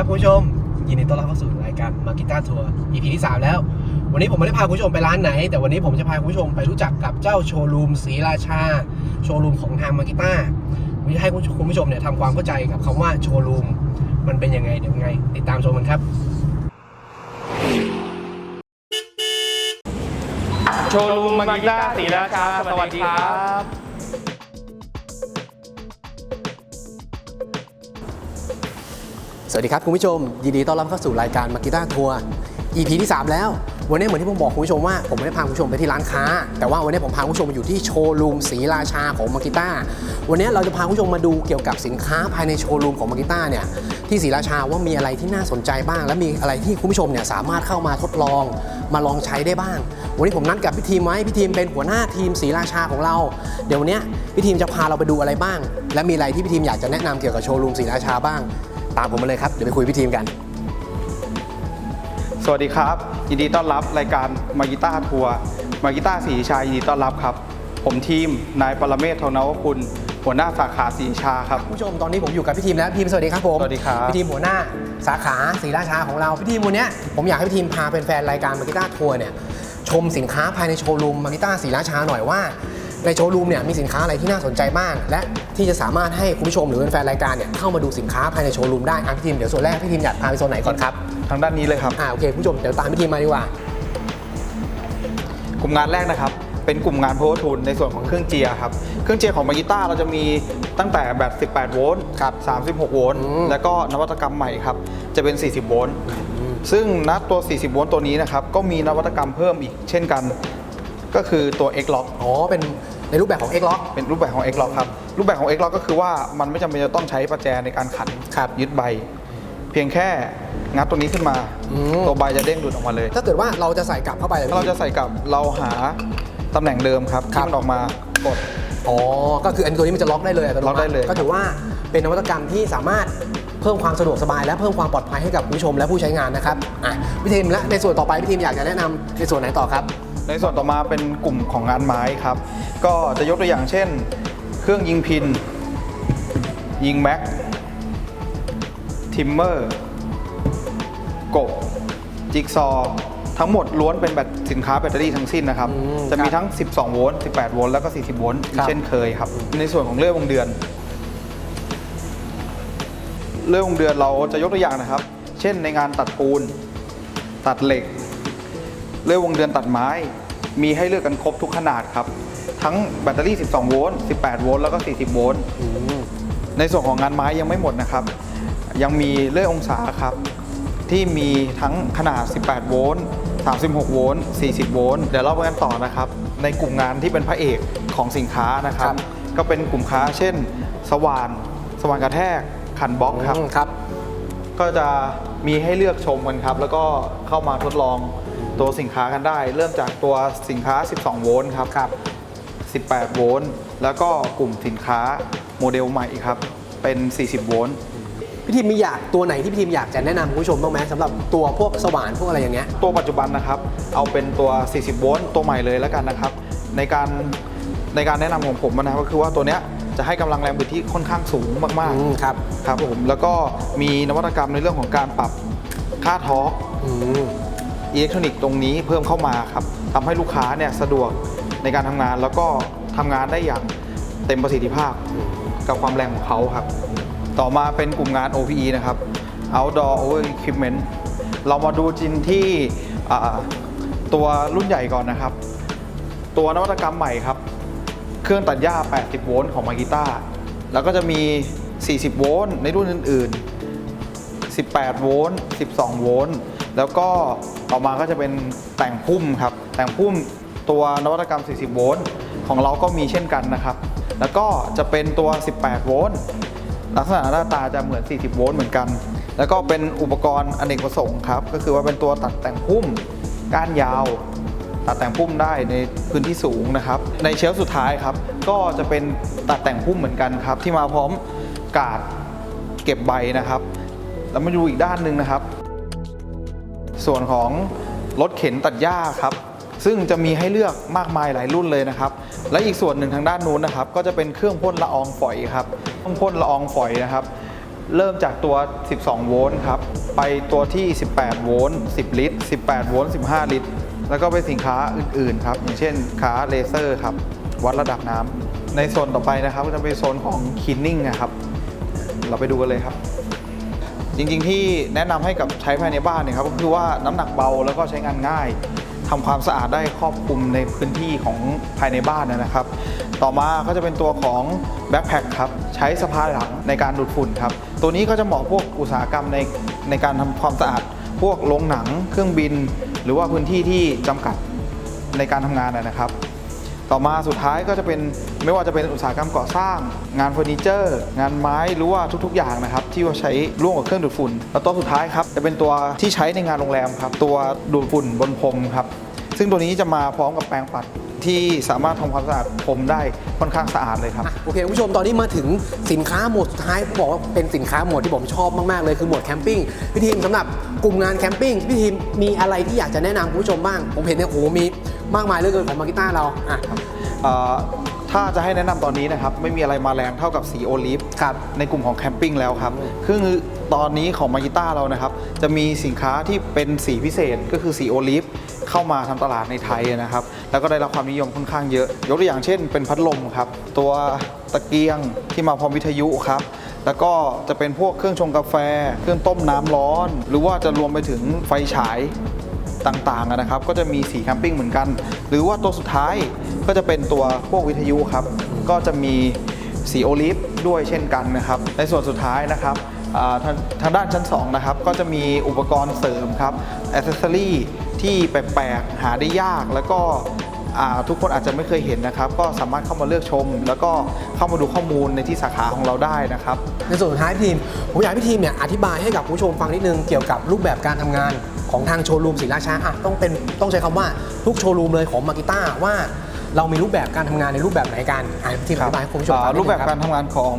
ครับคุณผู้ชม ยินดีต้อนรับเข้าสู่รายการมากิต้าทัวร์ EP ที่ 3 แล้ว วันนี้ผมไม่ได้พาคุณผู้ชมไปร้านไหน แต่วันนี้ผมจะพาคุณผู้ชมไปรู้จักกับเจ้าโชว์รูมศรีราชา โชว์รูมของทางมากิต้าผมจะให้คุณผู้ชมเนี่ยทำความเข้าใจกับคำว่าโชว์รูมมันเป็นยังไงเดี๋ยวยังไง ติดตามชมกันครับ โชว์รูมมากิต้าศรีราชาสวัสดีครับ สวัสดีครับคุณผู้ชม ยินดีต้อนรับเข้าสู่รายการมากิต้าทัวร์ EP ที่ 3 แล้ว วันนี้เหมือนที่ผมบอกคุณผู้ชมว่าผมไม่ได้พาคุณผู้ชมไปที่ร้านค้า แต่ว่าวันนี้ผมพาคุณผู้ชมมาอยู่ที่โชว์รูมศรีราชาของมากิต้าวันนี้เราจะพาคุณผู้ชมมาดูเกี่ยวกับสินค้าภายในโชว์รูมของมากิต้าเนี่ยที่ศรีราชาว่ามีอะไรที่น่าสนใจบ้าง และมีอะไรที่คุณผู้ชมเนี่ยสามารถเข้ามาทดลองมาลองใช้ได้บ้าง วันนี้ผมนัดกับพี่ทีมไว้พี่ทีมเป็นหัวหน้าทีมศรีราชาของเรา เดี๋ยววันนี้พี่ทีมจะพาเราไปดูอะไรบ้าง และมีอะไรที่พี่ทีมอยากจะแนะนำเกี่ยวกับโชว์รูมศรีราชาบ้าง ตามผมมาเลยครับเดี๋ยวไปคุยพี่ทีมกัน สวัสดีครับ ยินดีต้อนรับรายการมากิต้าทัวร์มากิต้าศรีราชายินดีต้อนรับครับ ผมทีมนายปรเมศทองนวคุณหัวหน้าสาขาศรีราชาครับคุณผู้ชมตอนนี้ผมอยู่กับพี่ทีมแล้วพี่ทีมสวัสดีครับผมสวัสดีครับพี่ทีมหัวหน้าสาขาศรีราชาของเราพี่ทีมวันเนี้ยผมอยากให้พี่ทีมพาแฟนๆรายการมากิต้าทัวร์เนี่ยชมสินค้าภายในโชว์รูมมากิต้าศรีราชาหน่อยว่า ในโชว์รูมเนี่ยมีสินค้าอะไรที่น่าสนใจบ้าง และที่จะสามารถให้คุณผู้ชมหรือแฟนๆรายการเนี่ยเข้ามาดูสินค้าภายในโชว์รูมได้อะพี่ทีมเดี๋ยวส่วนแรกพี่ทีมอยากพาไปโซนไหนก่อนครับทางด้านนี้เลยครับ อ่าโอเคคุณผู้ชมเดี๋ยวตามพี่ทีมมาดีกว่ากลุ่มงานแรกนะครับ เป็นกลุ่มงาน power tool ในส่วนของเครื่องเจียร์ครับ เครื่องเจียร์ของมากิต้าเราจะมีตั้งแต่แบบ 18 โวลต์ครับ36 โวลต์อืมแล้วก็นวัตกรรมใหม่ครับ จะเป็น 40 โวลต์ซึ่งณตัว 40 โวลต์ตัวนี้นะครับ ก็มีนวัตกรรมเพิ่มอีกเช่นกัน ก็คือตัว X Lock อ๋อ เป็นในรูปแบบของ X Lock เป็นรูปแบบของ X Lock ครับ รูปแบบของ X Lock ก็คือว่ามันไม่จำเป็นจะต้องใช้ประแจในการขันครับยึดใบ เพียงแค่งัดตัวนี้ขึ้นมา อืม ตัวใบจะเด้งหลุดออกมาเลย ถ้าเกิดว่าเราจะใส่กลับเข้าไปเลยถ้าเราจะใส่กับเราหาตำแหน่งเดิมครับครัที่บมันออกมากด อ๋อ ก็คืออันตัวนี้มันจะล็อกได้เลยอัตโนมัติล็อกได้เลย ก็ถือว่าเป็นนวัตกรรมที่สามารถเพิ่มความสะดวกสบาย และเพิ่มความปลอดภัยให้กับผู้ชมและผู้ใช้งานนะครับ อะพี่ทีมและในส่วนต่อไปพี่ทีมอยากจะแนะนำในส่วนไหนต่อครับ ในส่วนต่อมาเป็นกลุ่มของงานไม้ครับ ก็จะยกตัวอย่างเช่น เครื่องยิงพิน ยิงแม็ก ทิมเมอร์ กบ จิ๊กซอว์ทั้งหมดล้วนเป็นแบตสินค้าแบตเตอรี่ทั้งสิ้นนะครับอืมจะมีครับทั้ง 12 โวลต์ 18 โวลต์ แล้วก็ 40 โวลต์อีครักบเช่นเคยครับ ในส่วนของเลื่อยวงเดือน เลื่อยวงเดือนเราจะยกตัวอย่างนะครับ เช่นในงานตัดปูน ตัดเหล็ก เลื่อยวงเดือนตัดไม้ มีให้เลือกกันครบทุกขนาดครับ ทั้งแบตเตอรี่ 12 โวลต์ 18 โวลต์ แล้วก็ 40 โวลต์อืมในส่วนของงานไม้ยังไม่หมดนะครับ ยังมีเลื่อยองศาครับ ที่มีทั้งขนาด 18 โวลต์ 36 โวลต์ 40 โวลต์ เดี๋ยวเราไปกันต่อนะครับ ในกลุ่มงานที่เป็นพระเอกของสินค้านะครับครับก็เป็นกลุ่มค้า เช่น สว่าน สว่านกระแทก ขันบล็อกครับอืมครับก็จะมีให้เลือกชมกันครับ แล้วก็เข้ามาทดลอง ตัวสินค้ากันได้ เริ่มจากตัวสินค้า 12 โวลต์ครับครับ 18 โวลต์แล้วก็กลุ่มสินค้าโมเดลใหม่ครับ เป็น 40 โวลต์พี่ทีมมีอยากตัวไหนที่พี่ทีมอยากจะแนะนำคุณผู้ชมบ้างไหมสำหรับตัวพวกสว่านพวกอะไรอย่างเงี้ย ตัวปัจจุบันนะครับ เอาเป็นตัว 40 โวลต์ตัวใหม่เลยแล้วกันนะครับ ในการในการแนะนำของผมนะครับก็คือว่าตัวเนี้ยจะให้กำลังแรงบิดที่ค่อนข้างสูงมากอืมครับๆครับผมแล้วก็มีนวัตกรรมในเรื่องของการปรับค่าทอร์ก อืม อิเล็กทรอนิกส์ตรงนี้เพิ่มเข้ามาครับทำให้ลูกค้าเนี่ยสะดวกในการทำงานแล้วก็ทำงานได้อย่างเต็มประสิทธิภาพกับความแรงของเขาครับ ต่อมาเป็นกลุ่มงาน OPE นะครับ Outdoor Over Equipment เรามาดูจินที่ตัวรุ่นใหญ่ก่อนนะครับ ตัวนวัตกรรมใหม่ครับ เครื่องตัดหญ้า 80 โวลต์ของมากิต้าแล้วก็จะมี 40 โวลต์ในรุ่นอื่น ๆ 18 โวลต์ 12 โวลต์ แล้วก็ต่อมาก็จะเป็นแต่งพุ่มครับ แต่งพุ่มตัวนวัตกรรม 40 โวลต์ของเราก็มีเช่นกันนะครับ แล้วก็จะเป็นตัว 18 โวลต์ลักษณะหน้าตาจะเหมือน 40 โวลต์เหมือนกัน แล้วก็เป็นอุปกรณ์อเนกประสงค์ครับ ก็คือว่าเป็นตัวตัดแต่งพุ่มก้านยาว ตัดแต่งพุ่มได้ในพื้นที่สูงนะครับ ในเชลสุดท้ายครับ ก็จะเป็นตัดแต่งพุ่มเหมือนกันครับ ที่มาพร้อมกาดเก็บใบนะครับ แล้วมาดูอีกด้านหนึ่งนะครับ ส่วนของรถเข็นตัดหญ้าครับ ซึ่งจะมีให้เลือกมากมายหลายรุ่นเลยนะครับ และอีกส่วนหนึ่งทางด้านนู้นนะครับ ก็จะเป็นเครื่องพ่นละอองฝอยครับเครื่องพ่นละอองฝอยนะครับ เริ่มจากตัว 12 โวลต์ครับ ไปตัวที่ 18 โวลต์ 10 ลิตร 18 โวลต์ 15 ลิตร แล้วก็เป็นสินค้าอื่นๆครับ อย่างเช่นค้าเลเซอร์ครับ วัดระดับน้ำในโซนต่อไปนะครับก็จะเป็นโซนของคินนิ่งนะครับ เราไปดูกันเลยครับ จริง ๆ ที่แนะนำให้กับใช้ภายในบ้านเนี่ยครับก็คือว่าน้ำหนักเบาแล้วก็ใช้งานง่ายทำความสะอาดได้ครอบคลุมในพื้นที่ของภายในบ้านนะครับ ต่อมาก็จะเป็นตัวของแบ็คแพคครับใช้สะพายหลังในการดูดฝุ่นครับตัวนี้ก็จะเหมาะพวกอุตสาหกรรมในในการทำความสะอาด พวกโรงหนัง เครื่องบิน หรือว่าพื้นที่ที่จำกัดในการทำงานนะครับต่อมาสุดท้ายก็จะเป็นไม่ว่าจะเป็นอุตสาหกรรมก่อสร้าง งานเฟอร์นิเจอร์ งานไม้หรือว่าทุกๆ อย่างนะครับ ที่ว่าใช้ร่วมกับเครื่องดูดฝุ่น แล้วตัวสุดท้ายครับจะเป็นตัวที่ใช้ในงานโรงแรมครับ ตัวดูดฝุ่นบนพรมครับ ซึ่งตัวนี้จะมาพร้อมกับแปรงปัดที่สามารถทำความสะอาดพรมได้ค่อนข้างสะอาดเลยครับ โอเคคุณผู้ชมตอนนี้มาถึงสินค้าหมวดสุดท้ายผมบอกว่าเป็นสินค้าหมวดที่ผมชอบมากๆเลยคือหมวดแคมปิ้งพี่ทีมสำหรับกลุ่มงานแคมปิ้งพี่ทีมมีอะไรที่อยากจะแนะนำคุณผู้ชมบ้าง ผมเห็นเนี่ยโอ้โหมีมากมายเหลือเกินของมากิต้าเราอะ เอ่อ ถ้าจะให้แนะนำตอนนี้นะครับ ไม่มีอะไรมาแรงเท่ากับสีโอลิฟครับในกลุ่มของแคมปิ้งแล้วครับคือตอนนี้ของมากิต้าเรานะครับ จะมีสินค้าที่เป็นสีพิเศษก็คือสีโอลิฟเข้ามาทำตลาดในไทยนะครับ แล้วก็ได้รับความนิยมค่อนข้างเยอะ ยกตัวอย่างเช่น เป็นพัดลมครับ ตัวตะเกียงที่มาพร้อมวิทยุครับแล้วก็จะเป็นพวกเครื่องชงกาแฟ เครื่องต้มน้ำร้อน หรือว่าจะรวมไปถึงไฟฉาย ต่างๆนะครับ ก็จะมีสีแคมปิ้งเหมือนกัน หรือว่าตัวสุดท้ายก็จะเป็นตัวพวกวิทยุครับ ก็จะมีสีโอลิฟด้วยเช่นกันนะครับ ในส่วนสุดท้ายนะครับทาทางด้านชั้น2นะครับก็จะมีอุปกรณ์เสริมครับอ c เซสซอรี่ที่แปลกๆหาได้ยากแล้วก็ทุกคนอาจจะไม่เคยเห็นนะครับ ก็สามารถเข้ามาเลือกชม แล้วก็เข้ามาดูข้อมูลในที่สาขาของเราได้นะครับ ในส่วนท้ายทีมผมอยากให้พี่ทีมเนี่ยอธิบายให้กับผู้ชมฟังนิดนึงเกี่ยวกับรูปแบบการทำงาน ของทางโชว์รูมศรีราชาอะต้องเป็นต้องใช้คำว่าทุกโชว์รูมเลยของมากิต้าว่าเรามีรูปแบบการทำงานในรูปแบบไหนกันอะพี่ทีมอธิบายให้คุณผู้ชมฟังอ่านิดนึงรูปแบบคการทำงานของ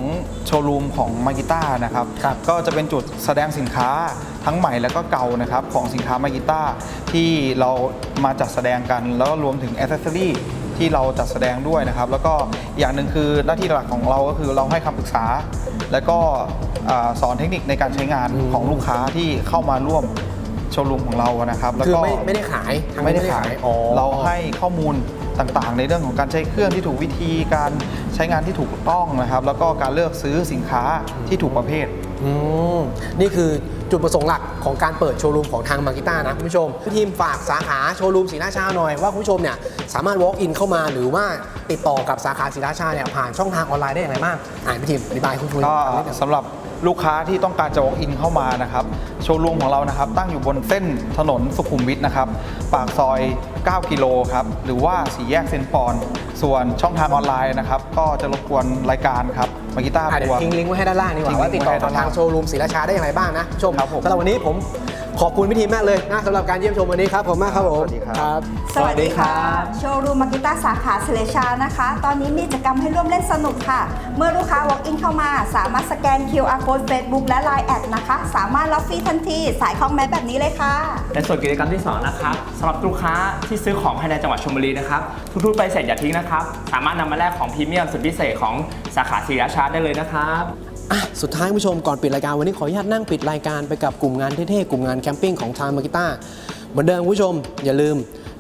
โชว์รูมของมากิต้านะครับครับ ก็จะเป็นจุดแสดงสินค้าทั้งใหม่และก็เก่านะครับของสินค้ามากิต้าที่เรามาจัดแสดงกัน แล้วก็รวมถึงอ c เซสซอรี่ที่เราจัดแสดงด้วยนะครับ แล้วก็อย่างหนึ่งคือหน้าที่หลักของเราก็คือเราให้คำปรึกษา แล้วก็อ่าสอนเทคนิคในการใช้งานอืมของลูกค้าที่เข้ามาร่วม โชว์รูมของเรานะครับแล้วคือก็ไม่ไม่ได้ขายทางไม่ได้ขายอ๋อ เราให้ข้อมูลต่างๆ ในเรื่องของการใช้เครื่องที่ถูกวิธีการใช้งานที่ถูกต้องนะครับ แล้วก็การเลือกซื้อสินค้าที่ถูกประเภท อืมนี่คือจุดประสงค์หลักของการเปิดโชว์รูมของทางมากิต้านะคุณผู้ชมพี่ทีมฝากสาขาโชว์รูมศรีราชาหน่อยว่าคุณผู้ชมเนี่ยสามารถ walk in เข้ามาหรือว่าติดต่อกับสาขาศรีราชาเนี่ยผ่านช่องทางออนไลน์ได้อย่างไรบ้างอ่านพี่ทีมอธิบายให้คุณผู้ชมก็ฟังนิดนึงสำหรับ ลูกค้าที่ต้องการจะ walk in เข้ามานะครับ โชว์รูมของเรานะครับ ตั้งอยู่บนเส้นถนนสุขุมวิทนะครับ ปากซอย 9 กิโลครับ หรือว่าสี่แยกเซนปอน ส่วนช่องทางออนไลน์นะครับ ก็จะรบกวนรายการครับมากิต้าอะเดี๋ยตัวว ทิ้งลิงก์ไว้ให้ด้านล่างดีกทิ้ว่างลิงก์ว่าติดต่อกับไว้ให้ด้านล่างทาง โชว์รูมศรีราชาได้อย่างไรบ้างนะคุณผู้ชมครับผม สำหรับวันนี้ผม ขอบคุณพี่ทีมมากเลยนะสำหรับการเยี่ยมชมวันนี้ครับผมมากครับผมสวัสดีครับสวัสดีค่ะ โชว์รูมมากิต้าสาขาเซเลชานะคะ ตอนนี้มีกิจกรรมให้ร่วมเล่นสนุกค่ะ เมื่อลูกค้า walk in เข้ามา สามารถสแกน QR code Facebook และ Line แอดนะคะ สามารถรับฟรีทันที สายคล้องแมสแบบนี้เลยค่ะ ในส่วนกิจกรรมที่2นะครับสำหรับลูกค้าที่ซื้อของภายในจังหวัดชลบุรีนะครับทุกๆไปเสร็จอย่าทิ้งนะครับ สามารถนำมาแลกของพรีเมียมสุดพิเศษของสาขาศรีราชาได้เลยนะครับ อะสุดท้ายคุณผู้ชมก่อนปิดรายการวันนี้ขออนุญาตนั่งปิดรายการไปกับกลุ่มงานเท่ๆกลุ่มงานแคมปิ้งของทางมากิต้าเหมือนเดิมคุณผู้ชมอย่าลืม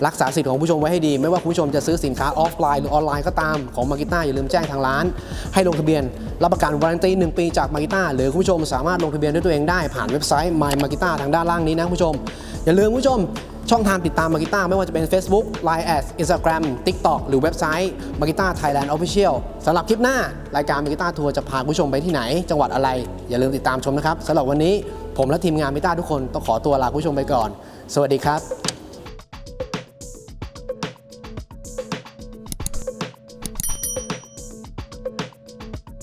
รักษาสิทธิ์ของผู้ชมไว้ให้ดี ไม่ว่าคุณผู้ชมจะซื้อสินค้าออฟไลน์หรือออนไลน์ก็ตามของมากิต้าอย่าลืมแจ้งทางร้าน ให้ลงทะเบียน รับประกันวารันตี1ปีจากมากิต้าหรือคุณผู้ชมสามารถลงทะเบียนด้วยตัวเองได้ผ่านเว็บไซต์ My m a g i t a ทางด้านล่างนี้นะคุณผู้ชม อย่าลืมคุณผู้ชม ช่องทางติดตามมากิต้าไม่ว่าจะเป็น Facebook Line Ads Instagram TikTok หรือเว็บไซต์ m a g i t a Thailand Official สำหรับคลิปหน้ารายการมากิต้าทัวร์จะพาคุณผู้ชมไปที่ไหน จังหวัดอะไร อย่าลืมติดตามชมนะครับสำหรับวันนี้ผมและทีมงานมิต้าทุกคนต้องขอตัวลาคุณผู้ชมไปก่อน สวัสดีครับ